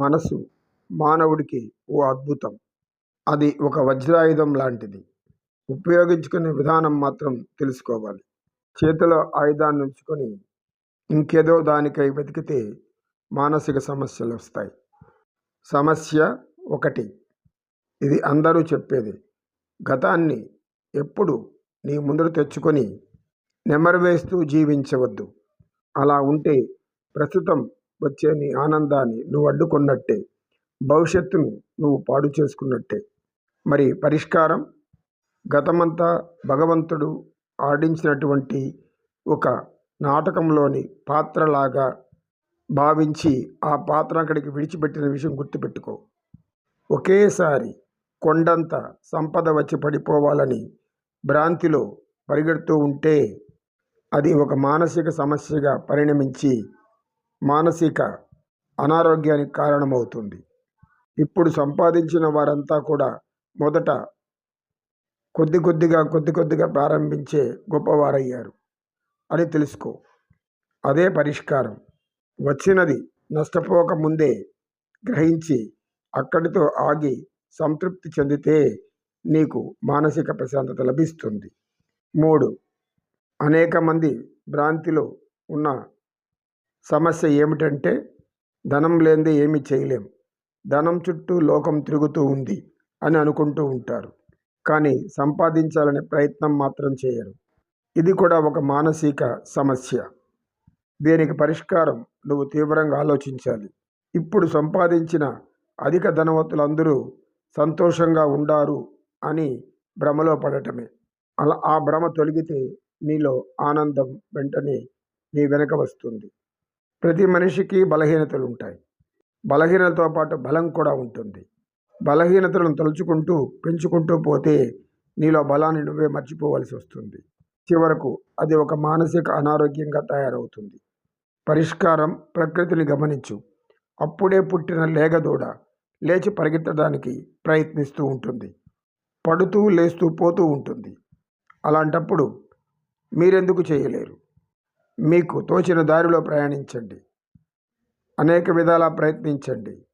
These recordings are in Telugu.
మనసు మానవుడికి ఓ అద్భుతం. అది ఒక వజ్రాయుధం లాంటిది. ఉపయోగించుకునే విధానం మాత్రం తెలుసుకోవాలి. చేతిలో ఆయుధాన్ని ఉంచుకొని ఇంకేదో దానికై వెతికితే మానసిక సమస్యలు వస్తాయి. సమస్య ఒకటి. ఇది అందరూ చెప్పేది. గతాన్ని ఎప్పుడు నీ ముందర తెచ్చుకొని నెమరువేస్తూ జీవించవద్దు. అలా ఉంటే ప్రస్తుతం వచ్చే నీ ఆనందాన్ని నువ్వు అడ్డుకున్నట్టే భవిష్యత్తును నువ్వు పాడు చేసుకున్నట్టే. మరి పరిష్కారం? గతమంతా భగవంతుడు ఆడించినటువంటి ఒక నాటకంలోని పాత్రలాగా భావించి ఆ పాత్ర అక్కడికి విడిచిపెట్టిన విషయం గుర్తుపెట్టుకో. ఒకేసారి కొండంత సంపద వచ్చి పడిపోవాలని భ్రాంతిలో పరిగెడుతూ ఉంటే అది ఒక మానసిక సమస్యగా పరిణమించి మానసిక అనారోగ్యానికి కారణమవుతుంది. ఇప్పుడు సంపాదించిన వారంతా కూడా మొదట కొద్ది కొద్దిగా కొద్ది కొద్దిగా ప్రారంభించే గొప్పవారయ్యారు అని తెలుసుకో. అదే పరిష్కారం. వచ్చినది నష్టపోక ముందే గ్రహించి అక్కడితో ఆగి సంతృప్తి చెందితే నీకు మానసిక ప్రశాంతత లభిస్తుంది. మూడు. అనేక మంది భ్రాంతిలో ఉన్న సమస్య ఏమిటంటే ధనం లేనిదే ఏమీ చేయలేం. ధనం చుట్టూ లోకం తిరుగుతూ ఉంది అని అనుకుంటూ ఉంటారు. కానీ సంపాదించాలనే ప్రయత్నం మాత్రం చేయరు. ఇది కూడా ఒక మానసిక సమస్య. దీనికి పరిష్కారం నువ్వు తీవ్రంగా ఆలోచించాలి. ఇప్పుడు సంపాదించిన అధిక ధనవంతులందరూ సంతోషంగా ఉండారు అని భ్రమలో పడటమే. అలా ఆ భ్రమ తొలగితే నీలో ఆనందం వెంటనే నీ వెనక వస్తుంది. ప్రతి మనిషికి బలహీనతలు ఉంటాయి బలహీనతతో పాటు బలం కూడా ఉంటుంది. బలహీనతలను తలుచుకుంటూ పెంచుకుంటూ పోతే నీలో బలాన్ని నువ్వే మర్చిపోవలసి వస్తుంది. చివరకు అది ఒక మానసిక అనారోగ్యంగా తయారవుతుంది. పరిష్కారం ప్రకృతిని గమనించు. అప్పుడే పుట్టిన లేగదూడ లేచి పరిగెత్తడానికి ప్రయత్నిస్తూ ఉంటుంది. పడుతూ లేస్తూ పోతూ ఉంటుంది. అలాంటప్పుడు మీరెందుకు చేయలేరు? మీకు తోచిన దారిలో ప్రయాణించండి. అనేక విధాల ప్రయత్నించండి.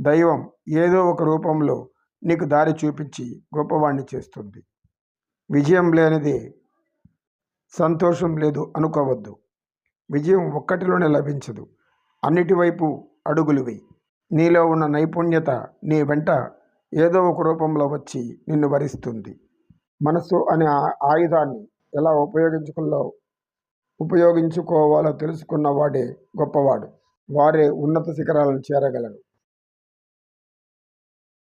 దైవం ఏదో ఒక రూపంలో నీకు దారి చూపించి గొప్పవాణ్ణి చేస్తుంది. విజయం లేనిదే సంతోషం లేదు అనుకోవద్దు. విజయం ఒక్కటిలోనే లభించదు. అన్నిటివైపు అడుగులు నీలో ఉన్న నైపుణ్యత నీ వెంట ఏదో ఒక రూపంలో వచ్చి నిన్ను వరిస్తుంది. మనసు అనే ఆయుధాన్ని ఎలా ఉపయోగించుకున్నావు? ఉపయోగించుకోవాలో తెలుసుకున్న వాడే గొప్పవాడు. వారే ఉన్నత శిఖరాలను చేరగలరు.